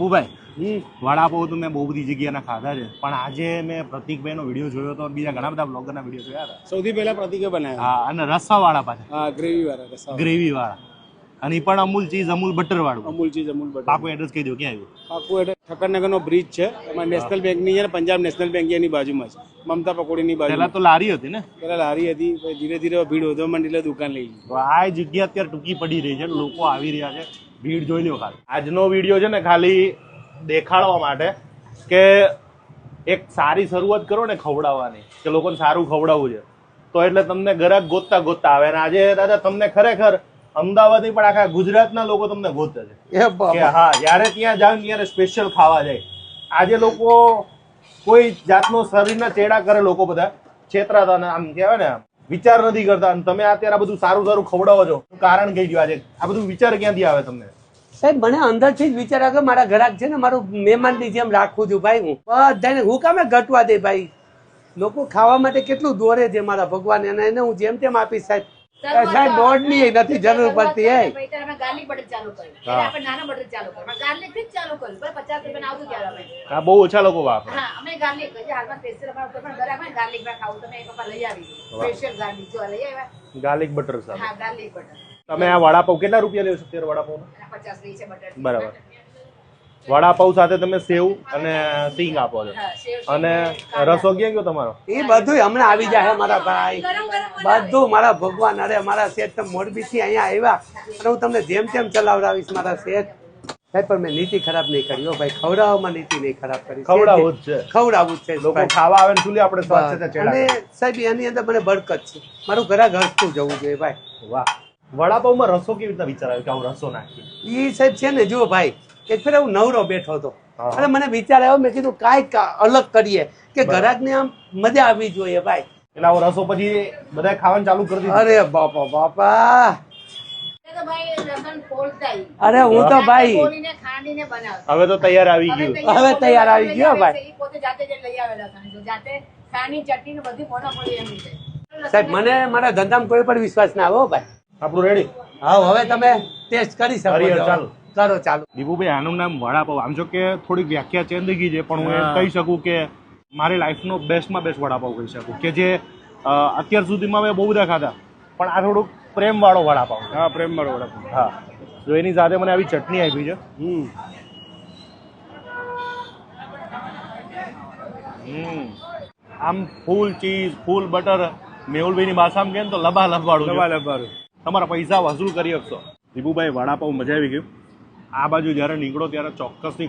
ભૂભાઈ વડાપાઉં તો મેં બહુ બધી જગ્યાના ખાધા છે. પણ આજે મેં પ્રતિકભાઈનો વીડિયો જોયો હતો બીજા ઘણા બધા બ્લોગરના વીડિયો જોયા હતા. સૌથી પહેલા પ્રતિકે બનાવ્યા હા અને રસ્સાવાળા પાછા. હા ગ્રેવી વાળા રસા ગ્રેવી વાળા અને એ પણ અમૂલ ચીઝ અમૂલ બટર વાળું. અમૂલ ચીઝ અમૂલ બટર પાકું એડ્રેસ કહી દો ક્યાં આવ્યું? પાકું એટલે ઠક્કરનગરનો બ્રિજ છે. એમાં નેશનલ બેંકની છે પંજાબ નેશનલ બેંક એની બાજુમાં છે. મમતા પકોડીની પહેલા બાજુ તો લારી હતી ને? પેલા લારી હતી ધીરે ધીરે ભીડ વધવા માંડી એટલે દુકાન લઈ લીધી. આ જગ્યા અત્યારે ટૂંકી પડી રહી છે લોકો આવી રહ્યા છે. ભીડ જોઈ લ્યો ખાલી આજનો વીડિયો છે ને ખાલી દેખાડવા માટે કે એક સારી શરૂઆત કરો ને ખવડાવવાની કે લોકોને સારું ખવડાવવું છે. તો એટલે તમને ગ્રાહક ગોતતા ગોતતા આવે અને આજે દાદા તમને ખરેખર અમદાવાદ પણ આખા ગુજરાતના લોકો તમને ગોતે છે. કે હા જ્યારે ત્યાં જાવ ત્યારે સ્પેશિયલ ખાવા જાય. આજે લોકો કોઈ જાતનો શરીરના ચેડા કરે લોકો બધા. છેતરાતા આમ કહેવાય ને વિચાર નથી કરતા અને તમે અત્યારે બધું સારું સારું ખવડાવો છો. કારણ કઈ ગયું આજે. આ બધું વિચાર ક્યાંથી આવે તમને? સાહેબ, મને અંદરથી જ વિચાર આવે મારા ઘરાક છે ને, મારું મહેમાનની જેમ રાખું છું ભાઈ હું. બધાને હું કામે ઘટવા દે ભાઈ. લોકો ખાવા માટે કેટલું દોરે છે મારા ભગવાન અને એને હું જેમ તેમ આપીશ સાહેબ. એ સાહેબ દોડની નથી જરૂર પડતી હે હા અમે ગાર્લિક બટર ચાલુ કર્યું. આપણે નાના બટર ચાલુ કર્યું. ગાર્લિક જ ચાલુ કર્યું. બરાબર પચાસ રૂપિયા આવતું ત્યારે અમે. આ બહુ ઓછા લોકો વાપરે. હા અમે ગાર્લિક જે હાલમાં સ્પેશિયલ અમારા ઉપર પણ ઘરે અમે ગાર્લિકમાં ખાવું. તમે પપ્પા લઈ આવી. સ્પેશિયલ ગાર્લિક જો લઈ આવ્યા. ગાર્લિક બટર સાહેબ. હા ગાર્લિક બટર. તમે આ વડાપાવ કેટલા રૂપિયા લેવો છો અત્યારે વડાપાવ એના પચાસ લઈ છે બટર. બરાબર. વડાપાવ સાથે તમે સેવ અને સિંગ આપો છો. અને રસો ક્યાં ગયો તમારો? એ બધું હમણાં આવી જાય મારા ભાઈ ગરમ ગરમ બધું મારા ભગવાન અરે મારા શેઠ તમે મોરબીથી અહીંયા આવ્યા અને હું તમને જેમ તેમ ચલાવડાવીશ મારા શેઠ. સાહેબ પણ મેં નીતિ ખરાબ નહીં કરી ભાઈ. ખવડાવવામાં નીતિ નહીં ખરાબ કરી. ખવડાવવું જ છે. ખવડાવવું જ છે લોકો ખાવા આવે ને ચૂલી આપણે અને સાહેબ એની અંદર મને બરકત છે. મારું ઘરાક હસતું જવું જોઈએ ભાઈ. વાહ. વડાપાવમાં રસો કેવી રીતના વિચાર આવ્યો કે આવું રસો નાખી એ સાહેબ છે ને જુઓ ભાઈ એક ફેર હું નવરો બેઠો હતો. અને મને વિચાર આવ્યો મેં કીધું કાંઈક અલગ કરીએ કે ઘરાકને આમ મજા આવવી જોઈએ ભાઈ. એટલે આવો રસો પછી બધા ખાવાનું ચાલુ કરી દીધું. અરે બાપા બાપા. અરે હું તો ભાઈ હવે તો તૈયાર આવી ગયું. હવે તૈયાર આવી ગયો ભાઈ. છે, ઈ પોતે જાતે જ લઈ આવે લસણ. જો જાતે ખાંડની ચટણી ને બધી મોનોપોલી એમની છે સાહેબ મને મારા ધંધામાં કોઈ પણ વિશ્વાસ ના આવો ભાઈ. આપણું રેડી હા હવે તમે ટેસ્ટ કરી શકો. ચાલો. કરો ચાલુ. દીપુભાઈ આનું નામ વડાપાવ. આમ જો કે થોડીક વ્યાખ્યા ચેન્જ થઈ ગઈ છે પણ હું એમ કહી શકું કે મારી લાઈફનો બેસ્ટમાં બેસ્ટ વડાપાઉં કહી શકું. કે જે અત્યાર સુધીમાં મેં બહુ બધા ખાધા પણ આ થોડુંક પ્રેમવાળો વડાપાઉં. હા પ્રેમવાળો વડાપાઉં હા. જો એની સાથે મને આવી ચટણી આપી છે. હમ. આમ ફૂલ ચીઝ ફૂલ બટર મેહુલભાઈની ભાષામાં કહે ને તો લબા લબાડું લબા લબવાળું. તમારા પૈસા વસૂલ કરી શકશો દીપુભાઈ વડાપાઉં મજા આવી ગયું. આ બાજુ જ્યારે નીકળો ત્યારે ચોક્કસથી